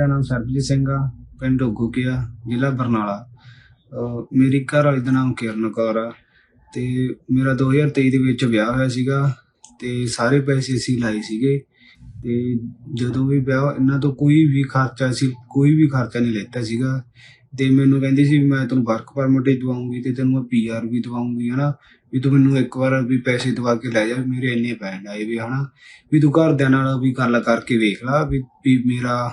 ਮੇਰਾ ਨਾਮ ਸਰਬਜੀਤ ਸਿੰਘ ਆ, ਪਿੰਡ ਉਗੂਕਿਆ ਜ਼ਿਲ੍ਹਾ ਬਰਨਾਲਾ। ਅਹ ਮੇਰੀ ਘਰ ਵਾਲੀ ਦਾ ਨਾਮ ਕਿਰਨ ਕੌਰ ਆ ਤੇ ਮੇਰਾ 2023 ਦੇ ਵਿੱਚ ਵਿਆਹ ਹੋਇਆ ਸੀਗਾ ਤੇ ਸਾਰੇ ਪੈਸੇ ਅਸੀਂ ਲਾਏ ਸੀਗੇ ਤੇ ਜਦੋਂ ਵੀ ਵਿਆਹ ਇਹਨਾਂ ਤੋਂ ਕੋਈ ਵੀ ਖਰਚਾ ਸੀ ਕੋਈ ਵੀ ਖਰਚਾ ਨਹੀਂ ਲੈਤਾ ਸੀਗਾ। ਤੇ ਮੈਨੂੰ ਕਹਿੰਦੀ ਸੀ ਵੀ ਮੈਂ ਤੈਨੂੰ ਵਰਕ ਪਰਮਿਟ ਹੀ ਦਵਾਉਂਗੀ ਤੇ ਤੈਨੂੰ ਮੈਂ ਪੀਆਰ ਵੀ ਦਵਾਉਂਗੀ, ਹਨਾ? ਵੀ ਤੂੰ ਮੈਨੂੰ ਇੱਕ ਵਾਰ ਵੀ ਪੈਸੇ ਦਵਾ ਕੇ ਲੈ ਜਾ, ਵੀ ਮੇਰੇ ਇੰਨੇ ਪੈਣ ਆਏ ਵੀ, ਹਨਾ? ਵੀ ਤੂੰ ਘਰਦਿਆਂ ਨਾਲ ਵੀ ਗੱਲ ਕਰਕੇ ਵੇਖ ਲਾ, ਵੀ ਵੀ ਮੇਰਾ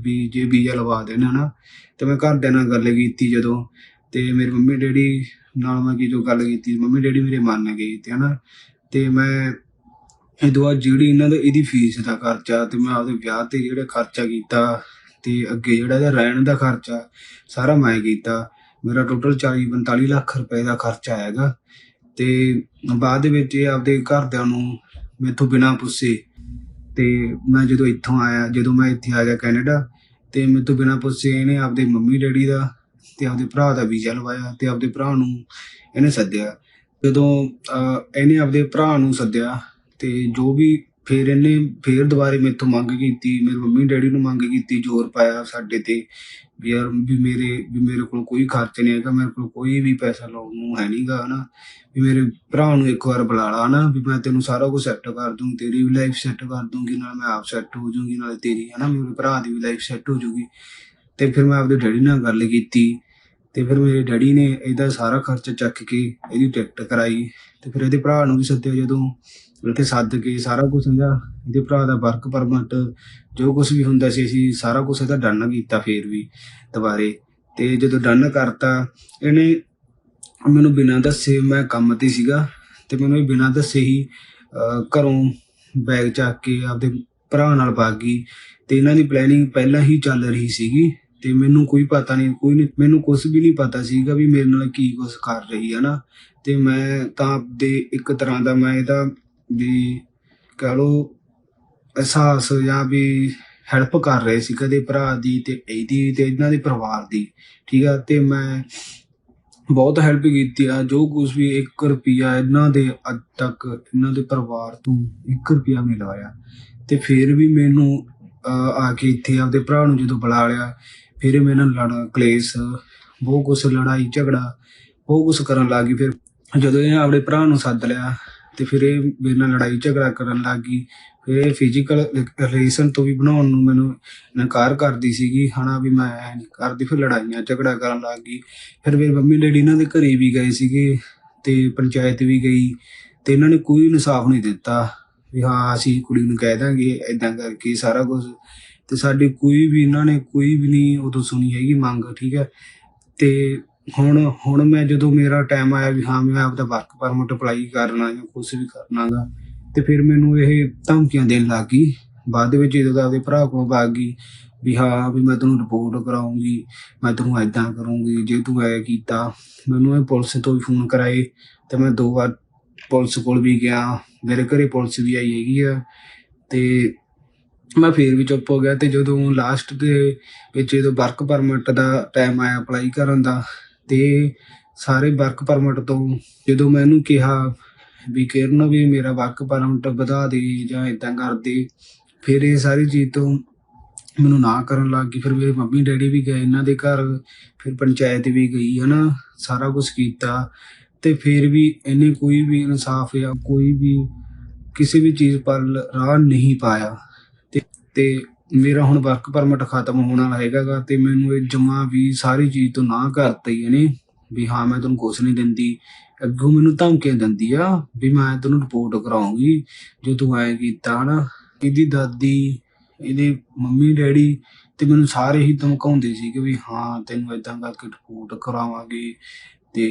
ਵੀ ਜੇ ਵੀਜ਼ਾ ਲਵਾ ਦੇਣ ਹਨਾ, ਤੇ ਮੈਂ ਘਰਦਿਆਂ ਨਾਲ ਗੱਲ ਕੀਤੀ ਜਦੋਂ, ਤੇ ਮੇਰੇ ਮੰਮੀ ਡੈਡੀ ਨਾਲ ਮੈਂ ਕੀ ਜੋ ਗੱਲ ਕੀਤੀ, ਮੰਮੀ ਡੈਡੀ ਮੇਰੇ ਮੰਨ ਗਏ ਤੇ ਹਨਾ, ਤੇ ਮੈਂ ਇਹ ਦੁਆ ਜਿਹੜੀ ਇਹਨਾਂ ਦਾ ਇਹਦੀ ਫੀਸ ਦਾ ਖਰਚਾ ਤੇ ਮੈਂ ਆਪਦੇ ਵਿਆਹ ਤੇ ਜਿਹੜਾ ਖਰਚਾ ਕੀਤਾ ਤੇ ਅੱਗੇ ਜਿਹੜਾ ਇਹਦਾ ਰਹਿਣ ਦਾ ਖਰਚਾ, ਸਾਰਾ ਮੈਂ ਕੀਤਾ। ਮੇਰਾ ਟੋਟਲ 40 45 ਲੱਖ ਰੁਪਏ ਦਾ ਖਰਚਾ ਆਏਗਾ ਤੇ ਬਾਅਦ ਦੇ ਵਿੱਚ ਇਹ ਆਪਦੇ ਘਰਦਿਆਂ ਨੂੰ ਮੈਥੋਂ ਬਿਨਾਂ ਪੁੱਛੇ ਤੇ ਮੈਂ ਜਦੋਂ ਇੱਥੋਂ ਆਇਆ, ਜਦੋਂ ਮੈਂ ਇੱਥੇ ਆ ਗਿਆ ਕੈਨੇਡਾ, ਤੇ ਮੇਰੇ ਤੋਂ ਬਿਨਾਂ ਪੁੱਛੇ ਇਹਨੇ ਆਪਦੇ ਮੰਮੀ ਡੈਡੀ ਦਾ ਤੇ ਆਪਦੇ ਭਰਾ ਦਾ ਵੀਜ਼ਾ ਲਵਾਇਆ ਤੇ ਆਪਦੇ ਭਰਾ ਨੂੰ ਇਹਨੇ ਸੱਦਿਆ। ਜਦੋਂ ਇਹਨੇ ਆਪਦੇ ਭਰਾ ਨੂੰ ਸੱਦਿਆ ਤੇ ਜੋ ਵੀ ਫਿਰ ਇਹਨੇ ਫਿਰ ਦੁਬਾਰੇ ਮੇਰੇ ਤੋਂ ਮੰਗ ਕੀਤੀ, ਮੇਰੇ ਮੰਮੀ ਡੈਡੀ ਨੂੰ ਮੰਗ ਕੀਤੀ, ਜ਼ੋਰ ਪਾਇਆ ਸਾਡੇ ਤੇ ਵੀ ਯਾਰ ਵੀ ਮੇਰੇ ਵੀ ਮੇਰੇ ਕੋਲ ਕੋਈ ਖਰਚ ਨਹੀਂ ਹੈਗਾ, ਮੇਰੇ ਕੋਲ ਕੋਈ ਵੀ ਪੈਸਾ ਲਾਉਣ ਨੂੰ ਹੈ ਨਹੀਂਗਾ ਹਨਾ। ਵੀ ਮੇਰੇ ਭਰਾ ਨੂੰ ਇੱਕ ਵਾਰ ਬੁਲਾ ਲਾ ਨਾ ਵੀ ਮੈਂ ਤੈਨੂੰ ਸਾਰਾ ਕੁਝ ਸੈੱਟ ਕਰ ਦੂੰ, ਤੇਰੀ ਵੀ ਲਾਈਫ ਸੈੱਟ ਕਰ ਦੂੰਗੀ, ਨਾਲ ਮੈਂ ਆਪ ਸੈੱਟ ਹੋ ਜਾਊਂਗੀ, ਨਾਲ ਤੇਰੀ, ਹਨਾ ਮੇਰੇ ਭਰਾ ਦੀ ਵੀ ਲਾਈਫ ਸੈੱਟ ਹੋ ਜਾਊਗੀ। ਤੇ ਫਿਰ ਮੈਂ ਆਪਦੇ ਡੈਡੀ ਨਾਲ ਗੱਲ ਕੀਤੀ, ਤੇ ਫਿਰ ਮੇਰੇ ਡੈਡੀ ਨੇ ਇਹਦਾ ਸਾਰਾ ਖਰਚਾ ਚੱਕ ਕੇ ਇਹਦੀ ਟਿਕਟ ਕਰਾਈ, ਤੇ ਫਿਰ ਇਹਦੇ ਭਰਾ ਨੂੰ ਵੀ ਸੱਦਿਆ ਜਦੋਂ। ਇੱਥੇ ਸੱਦ ਕੇ ਸਾਰਾ ਕੁਝ ਇਹਦਾ ਇਹਦੇ ਭਰਾ ਦਾ ਵਰਕ ਪਰਮਿਟ ਜੋ ਕੁਝ ਵੀ ਹੁੰਦਾ ਸੀ, ਅਸੀਂ ਸਾਰਾ ਕੁਝ ਇਹਦਾ ਡਨ ਕੀਤਾ ਫੇਰ ਵੀ ਦੁਬਾਰੇ। ਤੇ ਜਦੋਂ ਡਨ ਕਰਤਾ, ਇਹਨੇ ਮੈਨੂੰ ਬਿਨਾਂ ਦੱਸੇ ਮੈਂ ਕੰਮ ਤੇ ਸੀਗਾ ਤੇ ਮੈਨੂੰ ਬਿਨਾਂ ਦੱਸੇ ਹੀ ਘਰੋਂ ਬੈਗ ਚੱਕ ਕੇ ਆਪਦੇ ਭਰਾ ਨਾਲ ਭੱਗ ਗਈ ਤੇ ਇਹਨਾਂ ਦੀ ਪਲੈਨਿੰਗ ਪਹਿਲਾਂ ਹੀ ਚੱਲ ਰਹੀ ਸੀਗੀ ਤੇ ਮੈਨੂੰ ਕੋਈ ਪਤਾ ਨਹੀਂ, ਕੋਈ ਨਹੀਂ, ਮੈਨੂੰ ਕੁਝ ਵੀ ਨਹੀਂ ਪਤਾ ਸੀਗਾ ਵੀ ਮੇਰੇ ਨਾਲ ਕੀ ਕੁਝ ਕਰ ਰਹੀ ਹੈ ਨਾ। ਤੇ ਮੈਂ ਤਾਂ ਆਪਦੇ ਇੱਕ ਤਰ੍ਹਾਂ ਦਾ ਮੈਂ ਇਹਦਾ ਵੀ ਕਹ ਲੋ ਅਹਿਸਾਸ ਜਾਂ ਵੀ ਹੈਲਪ ਕਰ ਰਹੇ ਸੀ ਕਦੇ ਭਰਾ ਦੀ ਤੇ ਇਹਦੀ ਤੇ ਇਹਨਾਂ ਦੇ ਪਰਿਵਾਰ ਦੀ ਠੀਕ ਆ? ਤੇ ਮੈਂ ਬਹੁਤ ਹੈਲਪ ਕੀਤੀ ਆ ਜੋ ਕੁਝ ਵੀ 1 ਰੁਪਿਆ ਇਹਨਾਂ ਦੇ ਅੱਜ ਤੱਕ ਇਹਨਾਂ ਦੇ ਪਰਿਵਾਰ ਤੋਂ 1 ਰੁਪਿਆ ਨਹੀਂ ਲਵਾਇਆ ਤੇ ਫਿਰ ਵੀ ਮੈਨੂੰ ਅਹ, ਆ ਕੇ ਇੱਥੇ ਆਪਦੇ ਭਰਾ ਨੂੰ ਜਦੋਂ ਬੁਲਾ ਲਿਆ ਫਿਰ ਮੇਰੇ ਨਾਲ ਲੜ ਕਲੇਸ਼ ਬਹੁਤ ਕੁਛ ਲੜਾਈ ਝਗੜਾ ਬਹੁਤ ਕੁਛ ਕਰਨ ਲੱਗ ਗਈ। ਫਿਰ ਜਦੋਂ ਇਹ ਆਪਣੇ ਭਰਾ ਨੂੰ ਸੱਦ ਲਿਆ ਅਤੇ ਫਿਰ ਇਹ ਮੇਰੇ ਨਾਲ ਲੜਾਈ ਝਗੜਾ ਕਰਨ ਲੱਗ ਗਈ। ਫਿਰ ਇਹ ਫਿਜ਼ੀਕਲ ਰਿਲੇਸ਼ਨ ਤੋਂ ਵੀ ਬਣਾਉਣ ਨੂੰ ਮੈਨੂੰ ਇਨਕਾਰ ਕਰਦੀ ਸੀਗੀ, ਹਨਾ ਵੀ ਮੈਂ ਐਂ ਨਹੀਂ ਕਰਦੀ, ਫਿਰ ਲੜਾਈਆਂ, ਝਗੜਾ ਕਰਨ ਲੱਗ ਗਈ। ਫਿਰ ਮੇਰੇ ਮੰਮੀ ਡੈਡੀ ਇਹਨਾਂ ਦੇ ਘਰੇ ਵੀ ਗਏ ਸੀਗੇ ਤੇ ਪੰਚਾਇਤ ਵੀ ਗਈ ਤੇ ਇਹਨਾਂ ਨੇ ਕੋਈ ਇਨਸਾਫ ਨਹੀਂ ਦਿੱਤਾ ਵੀ ਹਾਂ, ਅਸੀਂ ਕੁੜੀ ਨੂੰ ਕਹਿ ਦਾਂਗੇ ਇਦਾਂ ਕਰਕੇ ਸਾਰਾ ਕੁਝ ਤੇ ਸਾਡੀ ਕੋਈ ਵੀ, ਇਹਨਾਂ ਨੇ ਕੋਈ ਵੀ ਨਹੀਂ ਉਦੋਂ ਸੁਣੀ ਹੈਗੀ ਮੰਗ, ਠੀਕ ਹੈ। ਤੇ ਹੁਣ ਹੁਣ ਮੈਂ ਜਦੋਂ ਮੇਰਾ ਟਾਈਮ ਆਇਆ ਵੀ ਹਾਂ, ਮੈਂ ਆਪਦਾ ਵਰਕ ਪਰਮਿਟ ਅਪਲਾਈ ਕਰਨਾ ਜਾਂ ਕੁਝ ਵੀ ਕਰਨਾਗਾ, ਤੇ ਫਿਰ ਮੈਨੂੰ ਇਹ ਧਮਕੀਆਂ ਦੇਣ ਲੱਗ ਗਈ। ਬਾਅਦ ਵਿੱਚ ਜਦੋਂ ਆਪਦੇ ਭਰਾ ਕੋਲ ਭਾਗ ਗਈ ਵੀ ਹਾਂ, ਵੀ ਮੈਂ ਤੈਨੂੰ ਰਿਪੋਰਟ ਕਰਾਉਂਗੀ, ਮੈਂ ਤੈਨੂੰ ਐਦਾਂ ਕਰੂੰਗੀ, ਜੇ ਤੂੰ ਐ ਕੀਤਾ, ਮੈਨੂੰ ਇਹ ਪੁਲਿਸ ਤੋਂ ਵੀ ਫੋਨ ਕਰਾਏ, ਤੇ ਮੈਂ ਦੋ ਵਾਰ ਪੁਲਿਸ ਕੋਲ ਵੀ ਗਿਆ, ਮੇਰੇ ਘਰੇ ਪੁਲਿਸ ਵੀ ਆਈ ਹੈਗੀ ਆ, ਤੇ ਮੈਂ ਫੇਰ ਵੀ ਚੁੱਪ ਹੋ ਗਿਆ, ਤੇ ਜਦੋਂ ਲਾਸਟ ਦੇ ਵਿੱਚ ਜਦੋਂ ਵਰਕ ਪਰਮਿਟ ਦਾ ਟਾਈਮ ਆਇਆ ਅਪਲਾਈ ਕਰਨ ਦਾ ਅਤੇ ਸਾਰੇ ਵਰਕ ਪਰਮਿਟ ਤੋਂ ਜਦੋਂ ਮੈਂ ਇਹਨੂੰ ਕਿਹਾ ਵੀ ਕਿਰਨ ਵੀ ਮੇਰਾ ਵਰਕ ਪਰਮਿਟ ਵਧਾ ਦੇ ਜਾਂ ਇੱਦਾਂ ਕਰ ਦੇ, ਫਿਰ ਇਹ ਸਾਰੀ ਚੀਜ਼ ਤੋਂ ਮੈਨੂੰ ਨਾ ਕਰਨ ਲੱਗ ਗਈ। ਫਿਰ ਮੇਰੇ ਮੰਮੀ ਡੈਡੀ ਵੀ ਗਏ, ਇਹਨਾਂ ਦੇ ਘਰ, ਫਿਰ ਪੰਚਾਇਤ ਵੀ ਗਈ ਹੈ ਨਾ ਸਾਰਾ ਕੁਝ ਕੀਤਾ। ਅਤੇ ਫਿਰ ਵੀ ਇਹਨੇ ਕੋਈ ਵੀ ਇਨਸਾਫ ਜਾਂ ਕੋਈ ਵੀ ਕਿਸੇ ਵੀ ਚੀਜ਼ ਪਰ ਰਾਹ ਨਹੀਂ ਪਾਇਆ। ਅਤੇ ਤੇ ਮੇਰਾ ਹੁਣ ਵਰਕ ਪਰਮਿਟ ਖਤਮ ਹੋਣ ਵਾਲਾ ਹੈਗਾ ਤੇ ਮੈਨੂੰ ਇਹ ਜਮਾ ਵੀ ਸਾਰੀ ਚੀਜ਼ ਤੋਂ ਨਾ ਕਰਤੀ ਇਹਨੇ, ਵੀ ਹਾਂ ਮੈਂ ਤੈਨੂੰ ਕੁਛ ਨਹੀਂ ਦਿੰਦੀ, ਅੱਗੋਂ ਮੈਨੂੰ ਧਮਕੀਆਂ ਦਿੰਦੀ ਆ, ਵੀ ਮੈਂ ਤੈਨੂੰ ਰਿਪੋਰਟ ਕਰਾਉਂਗੀ, ਜੇ ਤੂੰ ਐ ਕੀਤਾ ਨਾ ਇਹਦੀ ਦਾਦੀ, ਇਹਦੇ ਮੰਮੀ, ਡੈਡੀ ਤੇ ਮੈਨੂੰ ਸਾਰੇ ਹੀ ਧਮਕਾਉਂਦੇ ਸੀ ਕਿ ਵੀ ਹਾਂ ਤੈਨੂੰ ਇਦਾਂ ਕਰਕੇ ਰਿਪੋਰਟ ਕਰਾਵਾਂਗੇ। ਤੇ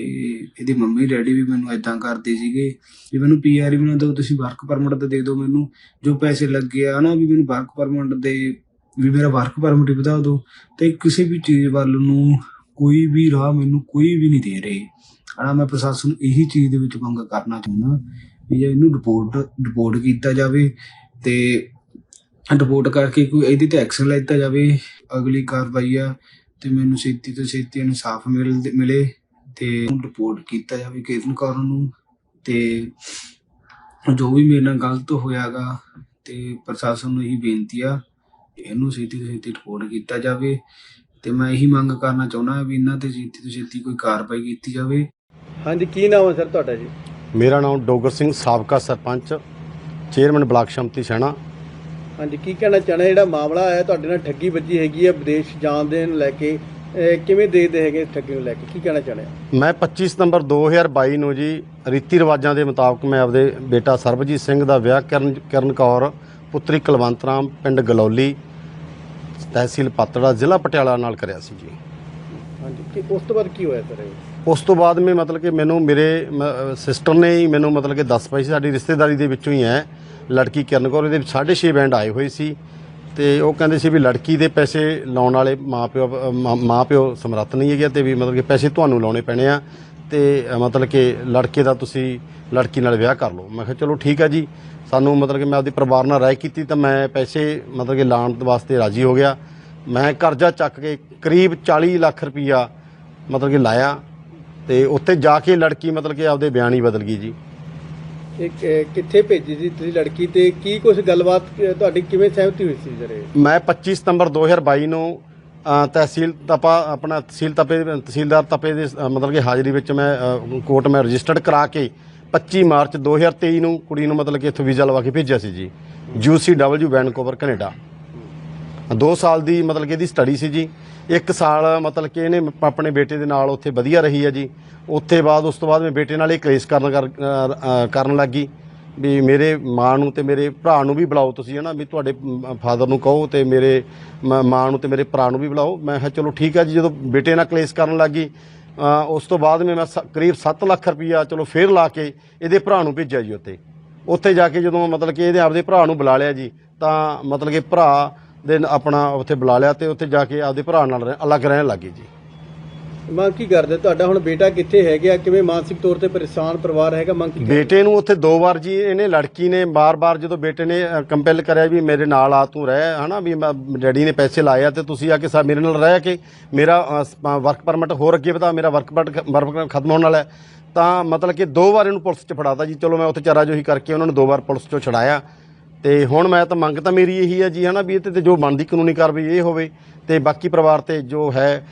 ਇਹਦੇ ਮੰਮੀ ਡੈਡੀ ਵੀ ਮੈਨੂੰ ਇਦਾਂ ਕਰਦੇ ਸੀਗੇ ਵੀ ਮੈਨੂੰ ਪੀਆਰ ਵੀ ਨਾ ਦਿਓ, ਤੁਸੀਂ ਵਰਕ ਪਰਮਿਟ ਤੇ ਦੇ ਦਿਓ ਮੈਨੂੰ। ਜੋ ਪੈਸੇ ਲੱਗੇ ਆ ਨਾ ਵੀ ਮੈਨੂੰ ਵਰਕ ਪਰਮਿਟ ਦੇ, ਵੀ ਮੇਰਾ ਵਰਕ ਪਰਮਿਟ ਵਧਾ ਦਿਓ ਤੇ ਕਿਸੇ ਵੀ ਚੀਜ਼ ਵੱਲ ਨੂੰ ਕੋਈ ਵੀ ਰਾਹ ਮੈਨੂੰ ਕੋਈ ਵੀ ਨਹੀਂ ਦੇ ਰਹੇ। ਹਨਾ ਮੈਂ ਪ੍ਰਸ਼ਾਸਨ ਨੂੰ ਇਹੀ ਚੀਜ਼ ਦੇ ਵਿੱਚ ਮੰਗ ਕਰਨਾ ਚਾਹੁੰਦਾ ਵੀ ਜੇ ਇਹਨੂੰ ਰਿਪੋਰਟ ਰਿਪੋਰਟ ਕੀਤਾ ਜਾਵੇ ਤੇ ਰਿਪੋਰਟ ਕਰਕੇ ਕੋਈ ਇਹਦੇ ਤੇ ਐਕਸ਼ਨ ਲਿੱਤਾ ਜਾਵੇ, ਅਗਲੀ ਕਾਰਵਾਈ ਆ ਤੇ ਮੈਨੂੰ ਛੇਤੀ ਤੋਂ ਛੇਤੀ ਇਨਸਾਫ ਮਿਲ। ਤੇ ਰਿਪੋਰਟ ਕੀਤਾ ਜਾਵੇ ਕਿਰਨ ਕੌਰ ਨੂੰ ਤੇ ਜੋ ਵੀ ਮੇਰੇ ਨਾਲ ਗਲਤ ਹੋਇਆਗਾ ਤੇ ਪ੍ਰਸ਼ਾਸਨ ਨੂੰ ਇਹੀ ਬੇਨਤੀ ਆ ਇਹਨੂੰ ਛੇਤੀ ਤੋਂ ਛੇਤੀ ਰਿਪੋਰਟ ਕੀਤਾ ਜਾਵੇ ਤੇ ਮੈਂ ਇਹੀ ਮੰਗ ਕਰਨਾ ਚਾਹੁੰਦਾ ਵੀ ਇਹਨਾਂ ਤੇ ਛੇਤੀ ਤੋਂ ਛੇਤੀ ਕੋਈ ਕਾਰਵਾਈ ਕੀਤੀ ਜਾਵੇ। ਹਾਂਜੀ ਕੀ ਨਾਮ ਹੈ ਸਰ ਤੁਹਾਡਾ ਜੀ? ਮੇਰਾ ਨਾਮ ਡੋਗਰ ਸਿੰਘ ਸਾਬਕਾ ਸਰਪੰਚ ਚੇਅਰਮੈਨ ਬਲਾਕ ਸ਼ਮਤੀ ਸੈਣਾ। ਹਾਂਜੀ ਕੀ ਕਹਿਣਾ ਚਾਹਣਾ ਜਿਹੜਾ ਮਾਮਲਾ ਆਇਆ ਤੁਹਾਡੇ ਨਾਲ ਠੱਗੀ ਵੱਜੀ ਹੈਗੀ ਹੈ ਵਿਦੇਸ਼ ਜਾਣ ਦੇ ਨੂੰ ਲੈ ਕੇ ਅਹ ਕਿਵੇਂ ਦੇਖਦੇ ਹੈਗੇ ਇਸ ਠੱਗੀ ਨੂੰ ਲੈ ਕੇ? ਕੀ ਕਹਿਣਾ ਚਾਹਣਾ ਮੈਂ 25 ਸਤੰਬਰ 2022 ਨੂੰ ਜੀ ਰੀਤੀ ਰਿਵਾਜਾਂ ਦੇ ਮੁਤਾਬਕ ਮੈਂ ਆਪਦੇ ਬੇਟਾ ਸਰਬਜੀਤ ਸਿੰਘ ਦਾ ਵਿਆਹ ਕਰਨ ਕਰਨ ਕੌਰ ਪੁੱਤਰੀ ਕੁਲਵੰਤ ਰਾਮ ਪਿੰਡ ਗਲੌਲੀ ਤਹਿਸੀਲ ਪਾਤੜਾ ਜ਼ਿਲ੍ਹਾ ਪਟਿਆਲਾ ਨਾਲ ਕਰਿਆ ਸੀ ਜੀ। ਹਾਂਜੀ ਕਿ ਉਸ ਤੋਂ ਬਾਅਦ ਕੀ ਹੋਇਆ ਸਰ ਇਹ? ਉਸ ਤੋਂ ਬਾਅਦ ਮੈਂ ਮਤਲਬ ਕਿ ਮੈਨੂੰ ਮੇਰੇ ਸਿਸਟਰ ਨੇ ਹੀ ਮੈਨੂੰ ਮਤਲਬ ਕਿ ਦੱਸ ਪਈ ਸੀ ਸਾਡੀ ਰਿਸ਼ਤੇਦਾਰੀ ਦੇ ਵਿੱਚੋਂ ਹੀ ਹੈ। ਲੜਕੀ ਕਿਰਨ ਕੌਰ ਇਹਦੇ 6.5 ਬੈਂਡ ਆਏ ਹੋਏ ਸੀ। ਤੇ ਉਹ ਕਹਿੰਦੇ ਸੀ ਵੀ ਲੜਕੀ ਦੇ ਪੈਸੇ ਲਾਉਣ ਵਾਲੇ ਮਾਪਿਓ ਅ, ਮਾਂ- ਮਾਪਿਓ ਸਮਰੱਥ ਨਹੀਂ ਹੈਗੇ ਤੇ ਵੀ ਮਤਲਬ ਕਿ ਪੈਸੇ ਤੁਹਾਨੂੰ ਲਾਉਣੇ ਪੈਣੇ ਆ ਤੇ ਮਤਲਬ ਕਿ ਲੜਕੇ ਦਾ ਤੁਸੀਂ ਲੜਕੀ ਨਾਲ ਵਿਆਹ ਕਰ ਲਓ। ਮੈਂ ਕਿਹਾ ਚਲੋ ਠੀਕ ਆ ਜੀ ਸਾਨੂੰ ਮਤਲਬ ਕਿ ਮੈਂ ਆਪਦੇ ਪਰਿਵਾਰ ਨਾਲ ਰਾਏ ਕੀਤੀ ਤਾਂ ਮੈਂ ਪੈਸੇ ਮਤਲਬ ਕਿ ਲਾਉਣ ਵਾਸਤੇ ਰਾਜੀ ਹੋ ਗਿਆ। ਮੈਂ ਕਰਜ਼ਾ ਚੱਕ ਕੇ ਕਰੀਬ 40 ਲੱਖ ਰੁਪਈਆ ਮਤਲਬ ਕਿ ਲਾਇਆ ਤੇ ਉੱਥੇ ਜਾ ਕੇ ਲੜਕੀ ਮਤਲਬ ਕਿ ਆਪਦੇ ਬਿਆਨ ਹੀ ਬਦਲ ਗਈ ਜੀ। ਇਹ ਕਿ- ਕਿੱਥੇ ਭੇਜੀ ਸੀ ਤੁਸੀਂ ਲੜਕੀ ਤੇ? ਕੀ ਕੁਝ ਗੱਲਬਾਤ ਤੁਹਾਡੀ ਕਿਵੇਂ ਸਹਿਮਤੀ ਹੋਈ ਸੀ ਇਹ ਮੈਂ 25 ਸਤੰਬਰ 2022 ਨੂੰ ਅ, ਤਹਿਸੀਲ ਤਪਾ ਆਪਣਾ ਤਹਿਸੀਲ ਤਪੇ ਤਹਿਸੀਲਦਾਰ ਤਪੇ ਦੇ ਅ, ਮਤਲਬ ਕਿ ਹਾਜ਼ਰੀ ਵਿੱਚ ਮੈਂ ਅ, ਕੋਰਟ ਮੈਂ ਰਜਿਸਟਰਡ ਕਰਾ ਕੇ 25 ਮਾਰਚ 2023 ਨੂੰ ਕੁੜੀ ਨੂੰ ਮਤਲਬ ਕਿ ਇੱਥੋਂ ਵੀਜ਼ਾ ਲਵਾ ਕੇ ਭੇਜਿਆ ਸੀ ਜੀ। UCW Vancouver Canada. 2 ਸਾਲ ਦੀ ਮਤਲਬ ਕਿ ਇਹਦੀ ਸਟੱਡੀ ਸੀ ਜੀ। ਇੱਕ ਸਾਲ ਮਤਲਬ ਕਿ ਇਹਨੇ ਆਪਣੇ ਬੇਟੇ ਦੇ ਨਾਲ ਉੱਥੇ ਵਧੀਆ ਰਹੀ ਹੈ ਜੀ। ਉੱਥੇ ਬਾਅਦ ਉਸ ਤੋਂ ਬਾਅਦ ਮੈਂ ਬੇਟੇ ਨਾਲ ਇਹ ਕਲੇਸ਼ ਕਰਨ ਕਰ- ਅ, ਅ, ਕਰਨ ਲੱਗੀ। ਵੀ ਮੇਰੇ ਮਾਂ ਨੂੰ ਤੇ ਮੇਰੇ ਭਰਾ ਨੂੰ ਵੀ ਬੁਲਾਓ ਤੁਸੀਂ ਹਨਾ? ਵੀ ਤੁਹਾਡੇ ਫਾਦਰ ਨੂੰ ਕਹੋ ਤੇ ਮੇਰੇ ਮ- ਮਾਂ ਨੂੰ ਤੇ ਮੇਰੇ ਭਰਾ ਨੂੰ ਵੀ ਬੁਲਾਓ। ਮੈਂ ਕਿਹਾ ਚਲੋ ਠੀਕ ਹੈ ਜੀ। ਜਦੋਂ ਬੇਟੇ ਨਾਲ ਕਲੇਸ਼ ਕਰਨ ਲੱਗੀ ਅ, ਉਸ ਤੋਂ ਬਾਅਦ ਮੈਂ ਮੈਂ ਸ- ਕਰੀਬ 7 ਲੱਖ ਰੁਪਈਆ ਚਲੋ ਫੇਰ ਲਾ ਕੇ ਇਹਦੇ ਭਰਾ ਨੂੰ ਭੇਜਿਆ ਜੀ ਉੱਥੇ। ਉੱਥੇ ਜਾ ਕੇ ਜਦੋਂ ਮਤਲਬ ਕਿ ਇਹਦੇ ਆਪਦੇ ਭਰਾ ਨੂੰ ਬੁਲਾ ਲਿਆ ਜੀ ਤਾਂ ਮਤਲਬ ਕਿ ਭਰਾ ਦੇ ਆਪਣਾ ਉੱਥੇ ਬੁਲਾ ਲਿਆ ਤੇ ਉੱਥੇ ਜਾ ਕੇ ਆਪਦੇ ਭਰਾ ਨਾਲ ਰਹਿ- ਅਲੱਗ ਰਹਿਣ ਲੱਗੇ ਜੀ। ਮੰਗ ਕੀ ਕਰਦੇ? ਤੁਹਾਡਾ ਹੁਣ ਬੇਟਾ ਕਿੱਥੇ ਹੈਗਾ? ਕਿਵੇਂ ਮਾਨਸਿਕ ਤੌਰ ਤੇ ਪਰੇਸ਼ਾਨ ਪਰਿਵਾਰ ਹੈਗਾ? ਮੰਗ ਕੀ ਕਰਦੇ? ਬੇਟੇ ਨੂੰ ਉੱਥੇ ਦੋ ਵਾਰ ਜੀ ਇਹਨੇ ਲੜਕੀ ਨੇ ਬਾਰ-ਬਾਰ ਜਦੋਂ ਬੇਟੇ ਨੇ ਕੰਪੈਲ ਕਰਿਆ ਵੀ ਮੇਰੇ ਨਾਲ ਆ ਤੂੰ ਰਹਿ ਹਨਾ ਵੀ ਮੈਂ- ਡੈਡੀ ਨੇ ਪੈਸੇ ਲਾਏ ਆ ਤੇ ਤੁਸੀਂ ਆ ਕੇ ਸਾ ਮੇਰੇ ਨਾਲ ਰਹਿ ਕੇ ਮੇਰਾ ਵਰਕ ਪਰਮਿਟ ਹੋਰ ਅੱਗੇ ਵਧਾ ਮੇਰਾ ਵਰਕ ਪਰਮਿਟ ਖਤਮ ਹੋਣ ਵਾਲਾ ਹੈ। ਤਾਂ ਮਤਲਬ ਕਿ ਦੋ ਵਾਰ ਇਹਨੂੰ ਪੁਲਿਸ 'ਚ ਫੜਾਤਾ ਜੀ। ਚਲੋ ਮੈਂ ਉੱਥੇ ਚਾਰਾ ਜੋਹੀ ਕਰਕੇ ਉਹਨਾਂ ਨੂੰ ਦੋ ਵਾਰ ਪੁਲਿਸ 'ਚੋਂ ਛਡਾਇਆ। ਤੇ ਹੁਣ ਮੈਂ ਤਾਂ ਮੰਗ ਤਾਂ ਮੇਰੀ ਇਹੀ ਹੈ ਜੀ ਹਨਾ ਵੀ ਇਹ ਤੇ ਜੋ ਬਣਦੀ ਕਾਨੂੰਨੀ ਕਾਰਵਾਈ ਇਹ ਹੋਵੇ ਤੇ ਬਾਕੀ ਪਰਿਵਾਰ ਤੇ ਜੋ ਹੈ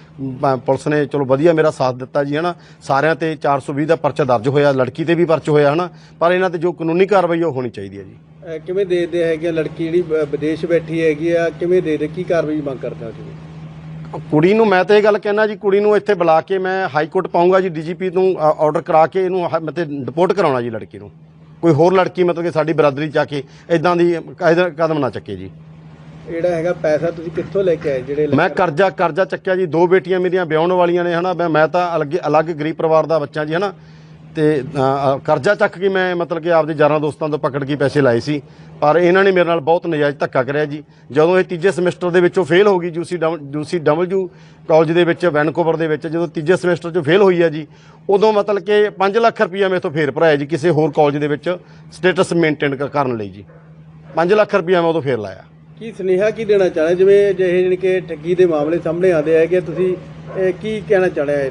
ਪੁਲਿਸ ਨੇ ਚਲੋ ਵਧੀਆ ਮੇਰਾ ਸਾਥ ਦਿੱਤਾ ਜੀ ਹਨਾ। ਸਾਰਿਆਂ ਤੇ 420 ਦਾ ਪਰਚਾ ਦਰਜ ਹੋਇਆ ਲੜਕੀ ਤੇ ਵੀ ਪਰਚ ਹੋਇਆ ਹਨਾ। ਪਰ ਇਹਨਾਂ ਤੇ ਜੋ ਕਾਨੂੰਨੀ ਕਾਰਵਾਈ ਉਹ ਹੋਣੀ ਚਾਹੀਦੀ ਹੈ ਜੀ। ਅਹ ਕਿਵੇਂ ਦੇਖਦੇ ਹੈਗੇ ਲੜਕੀ ਜਿਹੜੀ ਬ- ਵਿਦੇਸ਼ ਬੈਠੀ ਹੈਗੀ ਆ ਕਿਵੇਂ ਦੇਖਦੇ ਕੀ ਕਾਰਵਾਈ ਮੰਗ ਕਰਦੇ ਤੁਸੀਂ? ਕੁੜੀ ਨੂੰ ਮੈਂ ਤਾਂ ਇਹ ਗੱਲ ਕਹਿਣਾ ਜੀ ਕੁੜੀ ਨੂੰ ਇੱਥੇ ਬੁਲਾ ਕੇ ਮੈਂ ਹਾਈ ਕੋਰਟ ਪਾਉਂਗਾ ਜੀ ਡੀਜੀਪੀ ਨੂੰ ਆਰਡਰ ਕਰਾ ਕੇ ਇਹਨੂੰ ਹ- ਮਤੇ ਡਿਪੋਰਟ ਕਰਾਉਣਾ ਜੀ ਲੜਕੀ ਨੂੰ। ਕੋਈ ਹੋਰ ਲੜਕੀ ਮਤਲਬ ਕਿ ਸਾਡੀ ਬਰਾਦਰੀ ਚ ਆ ਕੇ ਇਦਾਂ ਦੀ ਕਾਇਦਾ- ਕਦਮ ਨਾ ਚੱਕੇ ਜੀ। ਜਿਹੜਾ ਹੈਗਾ ਪੈਸਾ ਤੁਸੀਂ ਕਿੱਥੋਂ ਲੈ ਕੇ ਆਏ ਜਿਹੜੇ ਮੈਂ ਕਰਜ਼ਾ ਕਰਜ਼ਾ ਚੱਕਿਆ ਜੀ ਦੋ ਬੇਟੀਆਂ ਮੇਰੀਆਂ ਵਿਆਹਣ ਵਾਲੀਆਂ ਨੇ ਹਨਾ ਮੈਂ- ਮੈਂ ਤਾਂ ਅਲੱਗ ਅਲੱਗ ਗਰੀਬ ਪਰਿਵਾਰ ਦਾ ਬੱਚਾ ਜੀ ਹਨਾ। ਤੇ ਕਰਜ਼ਾ ਚੱਕ ਕੇ ਮੈਂ ਮਤਲਬ ਕਿ ਆਪਦੇ ਯਾਰਾਂ ਦੋਸਤਾਂ ਤੋਂ ਪਕੜ ਕੇ ਪੈਸੇ ਲਾਏ ਸੀ। ਪਰ ਇਹਨਾਂ ਨੇ ਮੇਰੇ ਨਾਲ ਬਹੁਤ ਨਜਾਇਜ਼ ਧੱਕਾ ਕਰਿਆ ਜੀ। ਜਦੋਂ ਇਹ ਤੀਜੇ ਸਮੈਸਟਰ ਦੇ ਵਿੱਚੋਂ ਫੇਲ ਹੋ ਗਈ ਯੂਸੀ ਯੂਸੀ ਡਬਲਯੂ ਕਾਲਜ ਦੇ ਵਿੱਚ, ਵੈਨਕੂਵਰ ਦੇ ਵਿੱਚ, ਜਦੋਂ ਤੀਜੇ ਸਮੈਸਟਰ 'ਚ ਫੇਲ ਹੋਈ ਆ ਜੀ, ਉਦੋਂ ਮਤਲਬ ਕਿ 5 ਲੱਖ ਰੁਪਈਆ ਮੇਰੇ ਤੋਂ ਫੇਰ ਭਰਾਇਆ ਜੀ ਕਿਸੇ ਹੋਰ ਕਾਲਜ ਦੇ ਵਿੱਚ ਸਟੇਟਸ ਮੇਨਟੇਨ ਕਰਨ ਲਈ ਜੀ। 5 ਲੱਖ ਰੁਪਈਆ ਮੈਂ ਉਦੋਂ ਫੇਰ ਲਾਇਆ। ਕੀ ਸੁਨੇਹਾ ਕੀ ਦੇਣਾ ਚਾਹੁੰਦੇ ਜਿਵੇਂ ਜਿਹੇ ਜਿਹੜੇ ਕਿ ਠੱਗੀ ਦੇ ਮਾਮਲੇ ਸਾਹਮਣੇ ਆਉਂਦੇ ਹੈਗੇ ਤੁਸੀਂ ਕੀ ਕਹਿਣਾ ਚਾਹੁੰਦੇ ਆ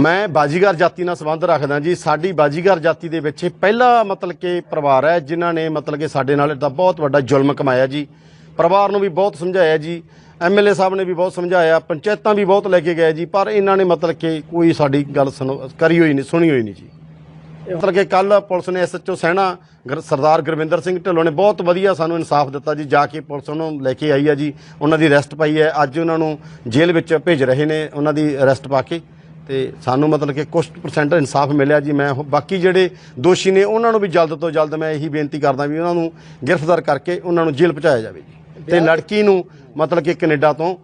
ਮੈਂ ਬਾਜੀਗਰ ਜਾਤੀ ਨਾਲ ਸੰਬੰਧ ਰੱਖਦਾ ਜੀ। ਸਾਡੀ ਬਾਜੀਗਰ ਜਾਤੀ ਦੇ ਵਿੱਚ ਪਹਿਲਾ ਮਤਲਬ ਕਿ ਪਰਿਵਾਰ ਹੈ, ਜਿਨ੍ਹਾਂ ਨੇ ਮਤਲਬ ਕਿ ਸਾਡੇ ਨਾਲ ਦਾ ਬਹੁਤ ਵੱਡਾ ਜ਼ੁਲਮ ਕਮਾਇਆ ਜੀ। ਪਰਿਵਾਰ ਨੂੰ ਵੀ ਬਹੁਤ ਸਮਝਾਇਆ ਜੀ। ਐਮਐਲਏ ਸਾਹਿਬ ਨੇ ਵੀ ਬਹੁਤ ਸਮਝਾਇਆ, ਪੰਚਾਇਤਾਂ ਵੀ ਬਹੁਤ ਲੈ ਕੇ ਗਏ ਜੀ, ਪਰ ਇਹਨਾਂ ਨੇ ਮਤਲਬ ਕਿ ਕੋਈ ਸਾਡੀ ਗੱਲ ਸੁਣੋ, ਕਰੀ ਹੋਈ ਨਹੀਂ, ਸੁਣੀ ਹੋਈ ਨਹੀਂ ਜੀ। ਮਤਲਬ ਕਿ ਕੱਲ ਪੁਲਿਸ ਨੇ ਐਸਐਚਓ ਸੈਣਾ, ਗੁਰ- ਸਰਦਾਰ ਗੁਰਵਿੰਦਰ ਸਿੰਘ ਢਿੱਲੋਂ ਨੇ ਬਹੁਤ ਵਧੀਆ ਸਾਨੂੰ ਇਨਸਾਫ ਦਿੱਤਾ ਜੀ, ਜਾ ਕੇ ਪੁਲਿਸ ਉਹਨੂੰ ਲੈ ਕੇ ਆਈ ਹੈ ਜੀ। ਉਹਨਾਂ ਦੀ ਅਰੈਸਟ ਪਾਈ ਹੈ। ਅੱਜ ਉਹਨਾਂ ਨੂੰ ਜੇਲ੍ਹ ਵਿੱਚ ਭੇਜ ਰਹੇ ਨੇ, ਉਹਨਾਂ ਦੀ ਅਰੈਸਟ ਪਾ ਕੇ। ਤੇ ਸਾਨੂੰ ਮਤਲਬ ਕਿ ਕੁਝ ਪਰਸੈਂਟ ਇਨਸਾਫ ਮਿਲਿਆ ਜੀ। ਮੈਂ ਬਾਕੀ ਜਿਹੜੇ ਦੋਸ਼ੀ ਨੇ ਉਹਨਾਂ ਨੂੰ ਵੀ ਜਲਦ ਤੋਂ ਜਲਦ ਮੈਂ ਇਹੀ ਬੇਨਤੀ ਕਰਦਾ ਵੀ ਉਹਨਾਂ ਨੂੰ ਗ੍ਰਿਫਤਾਰ ਕਰਕੇ ਉਹਨਾਂ ਨੂੰ ਜੇਲ੍ਹ ਪਹੁੰਚਾਇਆ ਜਾਵੇ ਜੀ। ਤੇ ਲੜਕੀ ਨੂੰ ਮਤਲਬ ਕਿ ਕੈਨੇਡਾ ਤੋਂ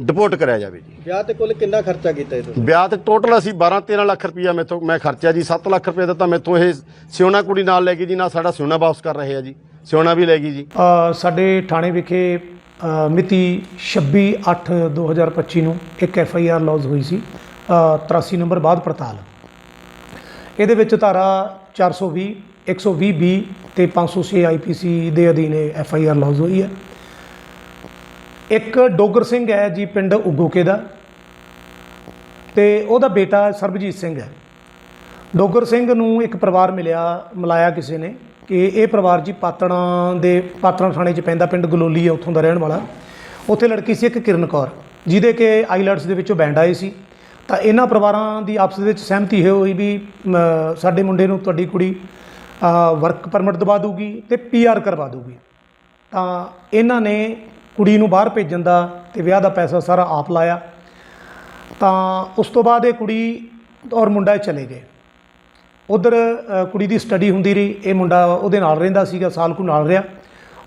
ਡਿਪੋਰਟ ਕਰਿਆ ਜਾਵੇ ਜੀ। ਵਿਆਹ ਤੇ ਕੁੱਲ ਕਿੰਨਾ ਖਰਚਾ ਕੀਤਾ ਇਹ ਤੁਸੀਂ? ਵਿਆਹ ਤੇ ਟੋਟਲ ਅਸੀਂ 12 13 ਲੱਖ ਰੁਪਈਆ ਮੇਥੋਂ ਮੈਂ ਖਰਚਿਆ ਜੀ। 7 ਲੱਖ ਰੁਪਏ ਦਾ ਤਾਂ ਮੇਥੋਂ ਇਹ ਸਿਉਣਾ ਕੁੜੀ ਨਾਲ ਲੈ ਗਈ ਜੀ ਨਾ ਸਾਡਾ ਸਿਉਣਾ ਵਾਪਸ ਕਰ ਰਹੇ ਆ ਜੀ। ਸਿਉਣਾ ਵੀ ਲੈ ਗਈ ਜੀ। ਸਾਡੇ ਥਾਣੇ ਵਿਖੇ ਮਿਤੀ 26/8/2025 ਨੂੰ ਇੱਕ ਐਫ ਆਈ ਆਰ ਲੌਜ ਹੋਈ ਸੀ। 83 ਨੰਬਰ ਬਾਅਦ ਪੜਤਾਲ। ਇਹਦੇ ਵਿੱਚ ਧਾਰਾ 420 120 ਬੀ ਤੇ 506 ਆਈਪੀਸੀ ਦੇ ਅਧੀਨ ਐਫ ਆਈ ਆਰ ਲੌਜ ਹੋਈ ਹੈ। ਇੱਕ ਡੋਗਰ ਸਿੰਘ ਹੈ ਜੀ, ਪਿੰਡ ਉਗੋਕੇ ਦਾ। ਤੇ ਉਹਦਾ ਬੇਟਾ ਸਰਬਜੀਤ ਸਿੰਘ ਹੈ। ਡੋਗਰ ਸਿੰਘ ਨੂੰ ਇੱਕ ਪਰਿਵਾਰ ਮਿਲਿਆ, ਮਿਲਾਇਆ ਕਿਸੇ ਨੇ ਕਿ ਇਹ ਪਰਿਵਾਰ ਜੀ ਪਾਤੜਾਂ ਦੇ, ਪਾਤਣਾ ਥਾਣੇ 'ਚ ਪੈਂਦਾ, ਪਿੰਡ ਗਲੋਲੀ ਹੈ, ਉੱਥੋਂ ਦਾ ਰਹਿਣ ਵਾਲਾ। ਉੱਥੇ ਲੜਕੀ ਸੀ ਇੱਕ ਕਿਰਨ ਕੌਰ, ਜਿਹਦੇ ਕਿ ਆਈਲੈਟਸ ਦੇ ਵਿੱਚੋਂ ਬੈਂਡ ਆਏ ਸੀ। ਤਾਂ ਇਹਨਾਂ ਪਰਿਵਾਰਾਂ ਦੀ ਆਪਸ ਵਿੱਚ ਸਹਿਮਤੀ ਇਹ ਹੋਈ ਵੀ ਸਾਡੇ ਮੁੰਡੇ ਨੂੰ ਤੁਹਾਡੀ ਕੁੜੀ ਵਰਕ ਪਰਮਿਟ ਦਵਾ ਦੂਗੀ ਤੇ ਪੀਆਰ ਕਰਵਾ ਦੂਗੀ ਤਾਂ ਇਹਨਾਂ ਨੇ ਕੁੜੀ ਨੂੰ ਬਾਹਰ ਭੇਜਣ ਦਾ ਤੇ ਵਿਆਹ ਦਾ ਪੈਸਾ ਸਾਰਾ ਆਪ ਲਾਇਆ। ਤਾਂ ਉਸ ਤੋਂ ਬਾਅਦ ਇਹ ਕੁੜੀ ਔਰ ਮੁੰਡਾ ਚਲੇ ਗਏ। ਉਧਰ ਕੁੜੀ ਦੀ ਸਟੱਡੀ ਹੁੰਦੀ ਰਹੀ। ਇਹ ਮੁੰਡਾ ਉਹਦੇ ਨਾਲ ਰਹਿੰਦਾ ਸੀਗਾ, ਸਾਲ ਕੁ ਨਾਲ ਰਿਹਾ।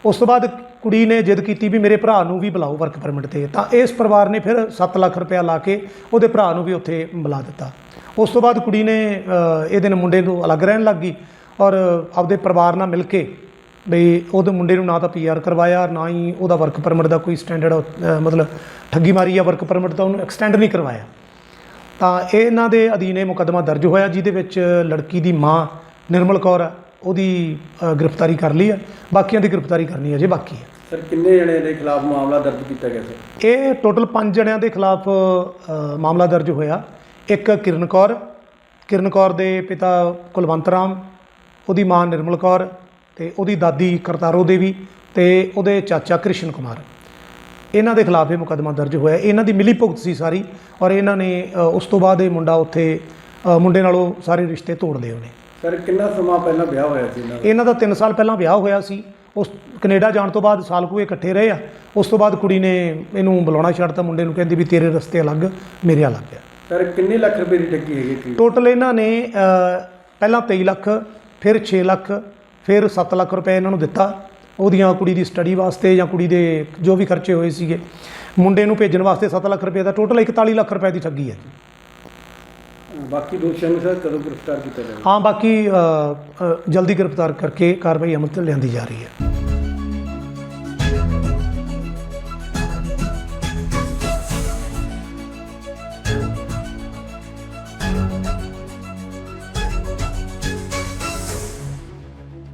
ਉਸ ਤੋਂ ਬਾਅਦ ਕੁੜੀ ਨੇ ਜਿੱਦ ਕੀਤੀ ਵੀ ਮੇਰੇ ਭਰਾ ਨੂੰ ਵੀ ਬੁਲਾਓ ਵਰਕ ਪਰਮਿਟ ਤੇ ਤਾਂ ਇਸ ਪਰਿਵਾਰ ਨੇ ਫਿਰ 7 ਲੱਖ ਰੁਪਇਆ ਲਾ ਕੇ ਉਹਦੇ ਭਰਾ ਨੂੰ ਵੀ ਉੱਥੇ ਬੁਲਾ ਦਿੱਤਾ। ਉਸ ਤੋਂ ਬਾਅਦ ਕੁੜੀ ਨੇ ਅ, ਇਹਦੇ ਨਾਲ ਮੁੰਡੇ ਨੂੰ ਅਲੱਗ ਰਹਿਣ ਲੱਗ ਗਈ ਔਰ ਆਪਦੇ ਪਰਿਵਾਰ ਨਾਲ ਮਿਲ ਕੇ ਬਈ ਉਹਦੇ ਮੁੰਡੇ ਨੂੰ ਨਾ ਤਾਂ ਪੀਆਰ ਕਰਵਾਇਆ ਨਾ ਹੀ ਉਹਦਾ ਵਰਕ ਪਰਮਿਟ ਦਾ ਕੋਈ ਸਟੈਂਡਰਡ ਮਤਲਬ ਠੱਗੀ ਮਾਰੀ ਆ ਵਰਕ ਪਰਮਿਟ ਤਾਂ ਉਹਨੂੰ ਐਕਸਟੈਂਡ ਨਹੀਂ ਕਰਵਾਇਆ। ਤਾਂ ਇਹਨਾਂ ਦੇ ਅਧੀਨ ਇਹ ਮੁਕੱਦਮਾ ਦਰਜ ਹੋਇਆ ਜਿਹਦੇ ਵਿੱਚ ਲੜਕੀ ਦੀ ਮਾਂ ਨਿਰਮਲ ਕੌਰ ਹੈ ਉਹਦੀ ਗ੍ਰਿਫਤਾਰੀ ਕਰ ਲਈ ਹੈ ਬਾਕੀਆਂ ਦੀ ਗ੍ਰਿਫਤਾਰੀ ਕਰਨੀ ਅਜੇ ਬਾਕੀ ਹੈ ਸਰ ਕਿੰਨੇ ਜਣੇ ਦੇ ਖਿਲਾਫ ਮਾਮਲਾ ਦਰਜ ਕੀਤਾ ਗਿਆ ਸਰ? ਇਹ ਟੋਟਲ 5 ਜਣਿਆਂ ਦੇ ਖਿਲਾਫ ਮਾਮਲਾ ਦਰਜ ਹੋਇਆ। ਇੱਕ ਕਿਰਨ ਕੌਰ ਕਿਰਨ ਕੌਰ ਦੇ ਪਿਤਾ ਕੁਲਵੰਤ ਰਾਮ ਉਹਦੀ ਮਾਂ ਨਿਰਮਲ ਕੌਰ ਤੇ ਉਹਦੀ ਦਾਦੀ ਕਰਤਾਰੋ ਦੇਵੀ ਤੇ ਉਹਦੇ ਚਾਚਾ ਕ੍ਰਿਸ਼ਨ ਕੁਮਾਰ। ਇਹਨਾਂ ਦੇ ਖਿਲਾਫ ਇਹ ਮੁਕੱਦਮਾ ਦਰਜ ਹੋਇਆ। ਇਹਨਾਂ ਦੀ ਮਿਲੀ ਭੁਗਤ ਸੀ ਸਾਰੀ ਔਰ ਇਹਨਾਂ ਨੇ ਉਸ ਤੋਂ ਬਾਅਦ ਇਹ ਮੁੰਡਾ ਉੱਥੇ ਮੁੰਡੇ ਨਾਲੋਂ ਸਾਰੇ ਰਿਸ਼ਤੇ ਤੋੜ ਲਏ ਉਹਨੇ। ਸਰ ਕਿੰਨਾ ਸਮਾਂ ਪਹਿਲਾਂ ਵਿਆਹ ਹੋਇਆ ਸੀ ਇਹਨਾਂ ਦਾ? ਇਹਨਾਂ ਦਾ 3 ਸਾਲ ਪਹਿਲਾਂ ਵਿਆਹ ਹੋਇਆ ਸੀ। ਉਸ ਕੈਨੇਡਾ ਜਾਣ ਤੋਂ ਬਾਅਦ ਸਾਲ ਕੁ ਇਹ ਇਕੱਠੇ ਰਹੇ ਆ। ਉਸ ਤੋਂ ਬਾਅਦ ਕੁੜੀ ਨੇ ਇਹਨੂੰ ਬੁਲਾਉਣਾ ਛੱਡਤਾ। ਮੁੰਡੇ ਨੂੰ ਕਹਿੰਦੀ ਵੀ ਤੇਰੇ ਰਸਤੇ ਅਲੱਗ ਮੇਰੇ ਅਲੱਗ ਆ। ਸਰ ਕਿੰਨੇ ਲੱਖ ਰੁਪਏ ਦੀ ਠੱਗੀ ਹੈਗੀ ਸੀ? ਟੋਟਲ ਇਹਨਾਂ ਨੇ ਅ, ਪਹਿਲਾਂ 23 ਲੱਖ ਫਿਰ 6 ਲੱਖ ਫਿਰ 7 ਲੱਖ ਰੁਪਏ ਇਹਨਾਂ ਨੂੰ ਦਿੱਤਾ। ਉਹਦੀਆਂ ਕੁੜੀ ਦੀ ਸਟੱਡੀ ਵਾਸਤੇ ਜਾਂ ਕੁੜੀ ਦੇ ਜੋ ਵੀ ਖਰਚੇ ਹੋਏ ਸੀਗੇ। ਮੁੰਡੇ ਨੂੰ ਭੇਜਣ ਵਾਸਤੇ 7 ਲੱਖ ਰੁਪਏ ਦਾ ਟੋਟਲ 41 ਲੱਖ ਰੁਪਏ ਦੀ ਠੱਗੀ ਹੈ ਜੀ। ਬਾਕੀ ਦੋਸ਼ੀਆਂ ਨੂੰ ਸਰ ਕਦੋਂ ਗ੍ਰਿਫਤਾਰ ਕੀਤਾ ਜਾਵੇਗਾ ਹਾਂ ਬਾਕੀ ਅ, ਅ, ਜਲਦੀ ਗ੍ਰਿਫਤਾਰ ਕਰਕੇ ਕਾਰਵਾਈ ਅਮਲ ਤੇ ਲਿਆਂਦੀ ਜਾ ਰਹੀ ਹੈ।